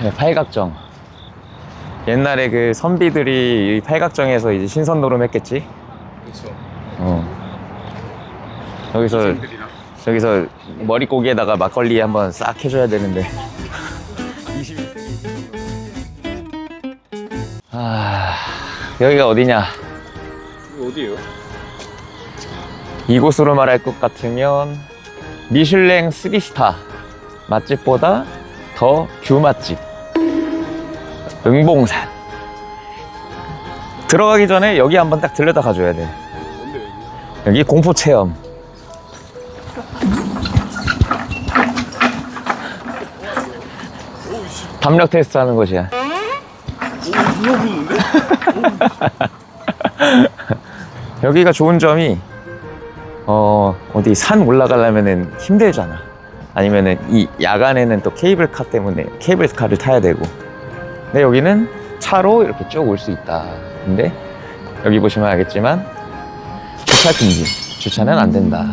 네, 팔각정. 옛날에 그 선비들이 이 팔각정에서 이제 신선 노름 했겠지. 그렇죠. 어. 여기서 선생들이랑 저기서 머릿고기에다가 막걸리 한번 싹 해줘야 되는데. 21세기. 아 여기가 어디냐? 이거 어디예요? 이곳으로 말할 것 같으면 미슐랭 3스타 맛집보다 더 뷰 맛집 응봉산 들어가기 전에 여기 한번 딱 들려다 가줘야 돼 여기? 공포 체험 담력 테스트 하는 곳이야? 여기가 좋은 점이 어 어디 산 올라가려면은 힘들잖아 아니면은 이 야간에는 또 케이블카 때문에 케이블카를 타야 되고. 근데 여기는 차로 이렇게 쭉 올 수 있다. 근데 여기 보시면 알겠지만 주차 금지 주차는 안 된다.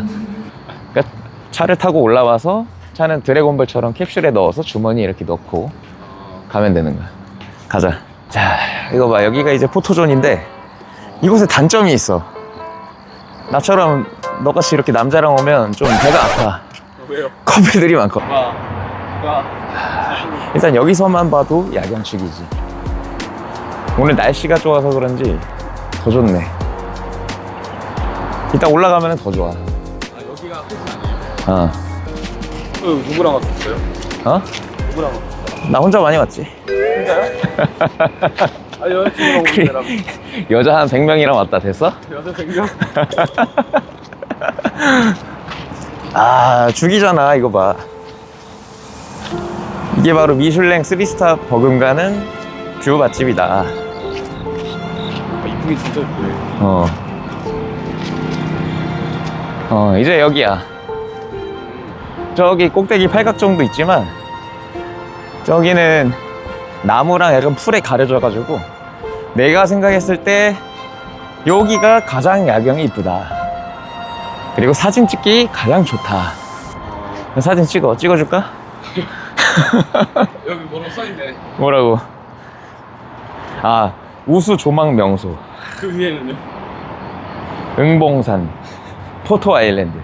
그러니까 차를 타고 올라와서 차는 드래곤볼처럼 캡슐에 넣어서 주머니에 이렇게 넣고 가면 되는 거야. 가자. 자 이거 봐. 여기가 이제 포토존인데 이곳에 단점이 있어. 나처럼 너같이 이렇게 남자랑 오면 좀 배가 아파. 아, 왜요? 커플들이 많고 와. 와. 일단 여기서만 봐도 야경축이지 오늘 날씨가 좋아서 그런지 더 좋네 이따 올라가면 더 좋아 아 여기가 끝이 아니에요? 어. 어, 누구랑 왔었어요? 어? 누구랑 왔었어요? 나 혼자 많이 왔지 혼자요? 아 여자친구랑 오는 데랑 여자 한 100명이랑 왔다 됐어? 여자 생겨? 아 죽이잖아 이거 봐 이게 바로 미슐랭 3스타 버금가는 뷰 맛집이다 아 이쁘게 진짜 이쁘네 어. 어, 이제 여기야. 저기 꼭대기 팔각정도 있지만, 저기는 나무랑 약간 풀에 가려져 가지고, 내가 생각했을 때, 여기가 가장 야경이 이쁘다. 그리고 사진 찍기 가장 좋다. 사진 찍어. 찍어줄까? 여기 뭐라고 써있네 뭐라고? 아, 우수 조망 명소. 그 위에는요? 응봉산 포토 아일랜드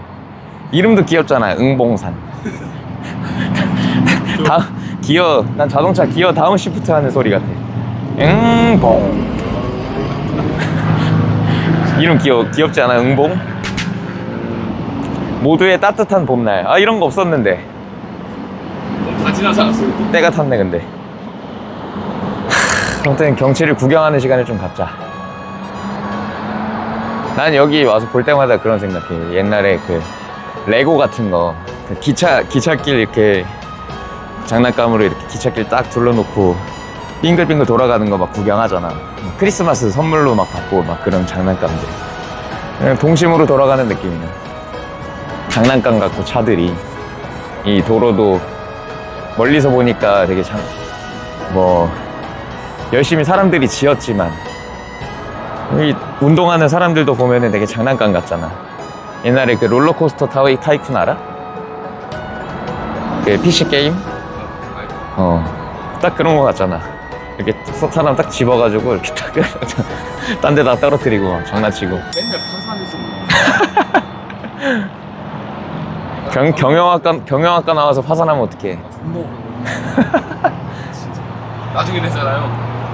이름도 귀엽잖아 응봉산 다 기어 난 자동차 기어 다운 시프트 하는 소리 같아 응봉 이름 귀여 귀엽지 않아 응봉 모두의 따뜻한 봄날. 아 이런 거 없었는데. 다 지나지 않았어요? 때가 탔네 근데. 하, 아무튼 경치를 구경하는 시간을 좀 갖자. 난 여기 와서 볼 때마다 그런 생각해. 옛날에 그 레고 같은 거 그 기차 기찻길 이렇게 장난감으로 이렇게 기찻길 딱 둘러놓고 빙글빙글 돌아가는 거 막 구경하잖아. 크리스마스 선물로 막 받고 막 그런 장난감들. 그냥 동심으로 돌아가는 느낌이야 장난감 같고 차들이 이 도로도 멀리서 보니까 되게 장, 뭐, 열심히 사람들이 지었지만, 이 운동하는 사람들도 보면은 되게 장난감 같잖아. 옛날에 그 롤러코스터 타이, 타이쿤 알아? 그 PC 게임? 어. 딱 그런 거 같잖아. 이렇게 서- 사람 딱 집어가지고 이렇게 딱, 딴 데다 떨어뜨리고 막 장난치고. 맨날 파산했었는데 경, 경영학과, 경영학과 나와서 파산하면 어떡해. 존나 오래 진짜. 나중에 되잖아요.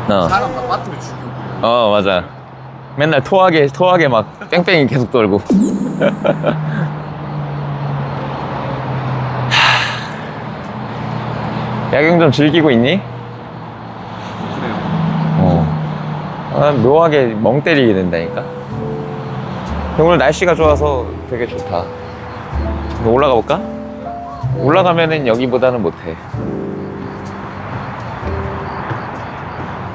어. 사람 다 빠뜨려 죽이고. 어 맞아. 맨날 토하게 토하게 막 뺑뺑이 계속 돌고. 하, 야경 좀 즐기고 있니? 그래요. 어. 아, 묘하게 멍 때리게 된다니까. 오늘 날씨가 좋아서 되게 좋다 올라가 볼까? 올라가면은 여기보다는 못해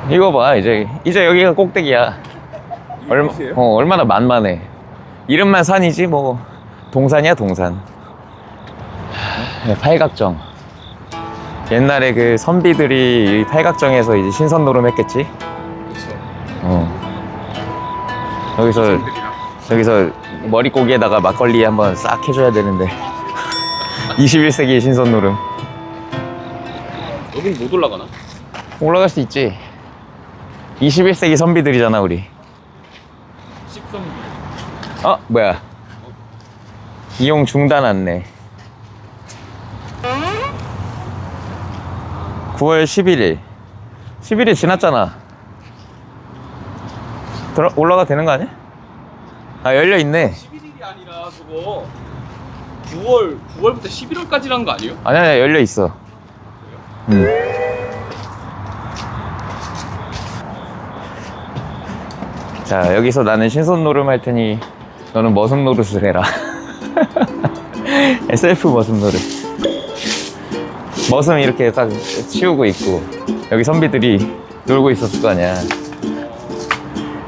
이거 봐 이제 이제 여기가 꼭대기야 얼마? 어, 얼마나 만만해. 이름만 산이지, 뭐, 동산이야, 동산. 하, 팔각정. 옛날에 그 선비들이 이 팔각정에서 이제 신선 노름했겠지? 그렇죠 어. 여기서, 여기서 머릿고기에다가 막걸리 한번 싹 해줘야 되는데. 21세기 신선 노름. 여긴 못 올라가나? 올라갈 수 있지 21세기 선비들이잖아 우리 13비. 어 뭐야 이용 중단 안내 9월 11일 11일 지났잖아 들어 올라가 되는 거 아니야? 아 열려 있네. 11일이 아니라 저거 9월 9월부터 11월까지라는 거 아니에요? 아니야 아니야 열려 있어. 음. 자 여기서 나는 신선 노름 할 테니 너는 머슴 노릇을 해라. 셀프 머슴 노릇. 머슴 이렇게 딱 치우고 있고 여기 선비들이 놀고 있었을 거 아니야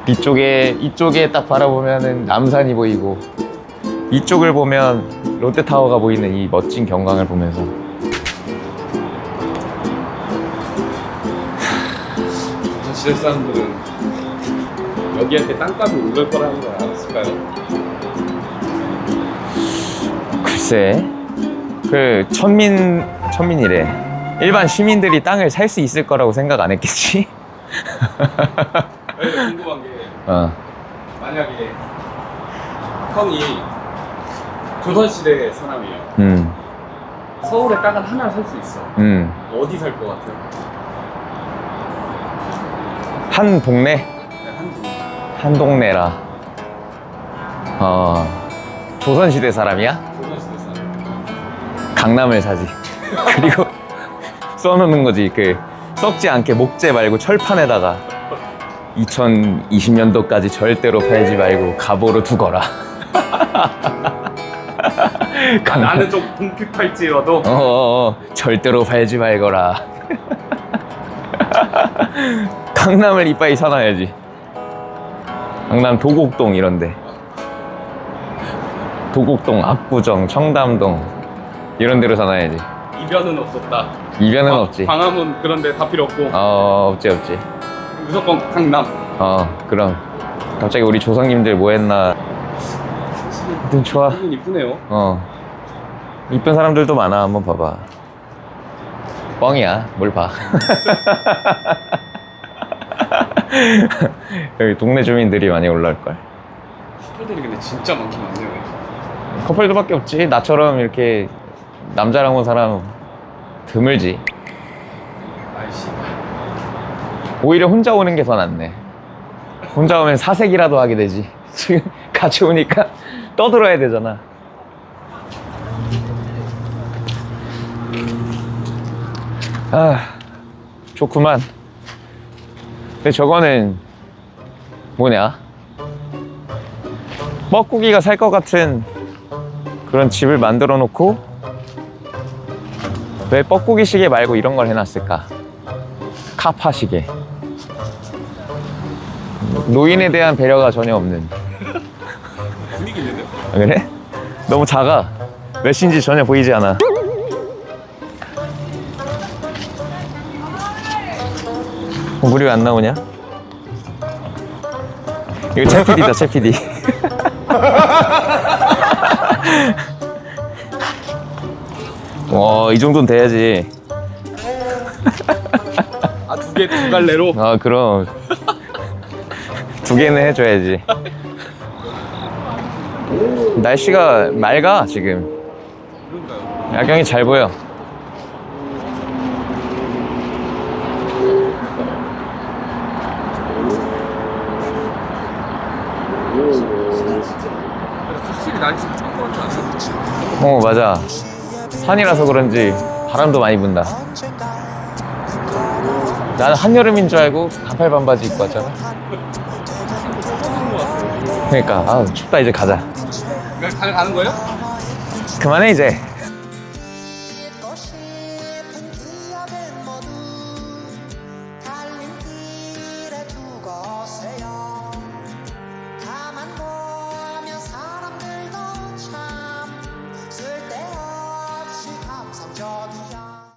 이쪽에 이쪽에 딱 바라보면은 남산이 보이고 이쪽을 보면 롯데타워가 보이는 이 멋진 경광을 보면서 저 시대 사람들은 여기한테 땅값이 오를 거라는 걸 알았을까요? 글쎄 그 천민 천민이래 일반 시민들이 땅을 살 수 있을 거라고 생각 안 했겠지? 네, 궁금한 게 어 만약에 형이 조선시대 사람이에요. 음, 서울에 땅을 하나 살 수 있어. 음. 어디 살 것 같아요? 한 동네? 네, 한국. 한 동네라 어 조선시대 사람이야? 조선시대 사람. 강남을 사지 그리고 써놓는 거지 그 썩지 않게 목재 말고 철판에다가 2020년도까지 절대로 팔지 말고 가보로 두거라 강남- 나는 좀 궁핍할지라도 어, 어, 어, 절대로 팔지 말거라. 강남을 이빠이 사놔야지. 강남 도곡동 이런데. 도곡동, 압구정, 청담동 이런 데로 사놔야지. 이변은 없었다. 이변은 광- 없지. 광화문 그런데 다 필요 없고 어, 없지 없지. 무조건 강남. 어, 그럼 갑자기 우리 조상님들 뭐 했나? 하여튼 좋아. 여긴 이쁘네요. 어. 이쁜 사람들도 많아. 한번 봐봐. 뻥이야. 뭘 봐. 여기 동네 주민들이 많이 올라올걸. 커플들이 근데 진짜 많긴 많네요. 커플들밖에 없지. 나처럼 이렇게 남자랑 온 사람 드물지. 아이씨. 오히려 혼자 오는 게 더 낫네. 혼자 오면 사색이라도 하게 되지. 지금 같이 오니까 떠들어야 되잖아. 아, 좋구만. 근데 저거는 뭐냐? 뻐꾸기가 살 것 같은 그런 집을 만들어 놓고 왜 뻐꾸기 시계 말고 이런 걸 해놨을까? 카파 시계. 노인에 대한 배려가 전혀 없는. 분위기 있는데? 아, 그래? 너무 작아. 몇인지 전혀 보이지 않아. 어, 물이 왜 안 나오냐? 이거 채 PD다, 채 PD. 와, 이 정도는 돼야지. 아 두 개 두 갈래로. 아, 그럼. 두 개는 해줘야지. 날씨가 맑아, 지금. 야경이 잘 보여. 어, 맞아. 산이라서 그런지 바람도 많이 분다. 나는 한여름인 줄 알고 반팔 반바지 입고 왔잖아. 그러니까, 아 춥다, 이제 가자. 그냥 가는 거예요? 그만해, 이제.